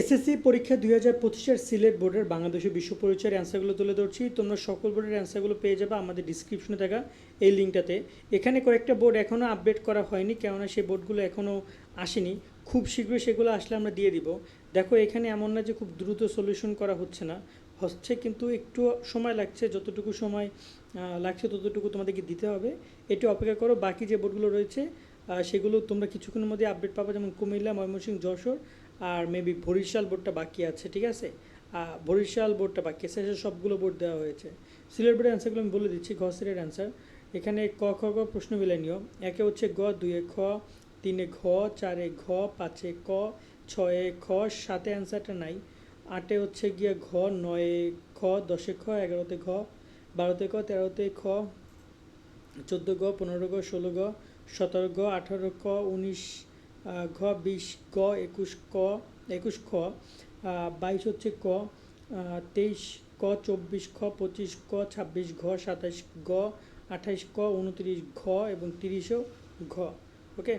SSC পরীক্ষা দুই হাজার পঁচিশের সিলেট বোর্ডের বাংলাদেশে বিশ্ব পরিচয়ের অ্যান্সারগুলো তুলে ধরছি। তোমরা সকল বোর্ডের অ্যান্সারগুলো পেয়ে যাবে আমাদের ডিসক্রিপশনে থাকা এই লিঙ্কটাতে এখানে কয়েকটা বোর্ড এখনও আপডেট করা হয়নি, কেননা সেই বোর্ডগুলো এখনও আসেনি। খুব শীঘ্রই সেগুলো আসলে আমরা দিয়ে দিব। দেখো, এখানে এমন না যে খুব দ্রুত সলিউশন করা হচ্ছে না। হচ্ছে কিন্তু একটু সময় লাগছে, যতটুকু সময় লাগছে ততটুকু তোমাদেরকে দিতে হবে। একটু অপেক্ষা করো, বাকি যে বোর্ডগুলো রয়েছে সেগুলো তোমরা কিছুক্ষণের মধ্যে আপডেট পাবে, যেমন কুমিল্লা, ময়মনসিংহ, যশোর আর মেবি বরিশাল বোর্ডটা বাকি আছে, ঠিক আছে? বরিশাল বোর্ডটা বাকি আছে সবগুলো বোর্ড দেওয়া হয়েছে। সিলেট বোর্ডের অ্যান্সারগুলো আমি বলে দিচ্ছি ঘ সিলের অ্যান্সার এখানে ক, খ, গ প্রশ্ন মিলে নিও। একে হচ্ছে গ, দুয়ে খ, তিনে ঘ, চারে ঘ, পাঁচে ক, ছয়ে খ, সাতে অ্যান্সারটা নাই। আটে হচ্ছে গিয়ে ঘ, নয়ে খ, দশে খ, এগারোতে ঘ, বারোতে ক, তেরোতে খ চোদ্দ গ পনেরো গ ষোলো গ সতেরো গ আঠারো ক উনিশ ঘ, বিশ গ একুশ, ক, একুশ খ বাইশ হচ্ছে ক তেইশ, ক, চব্বিশ, খ, পঁচিশ, ক, ছাব্বিশ, ঘ সাতাশ গ, আঠাইশ, ক, উনত্রিশ, ঘ এবং তিরিশও ঘ ওকে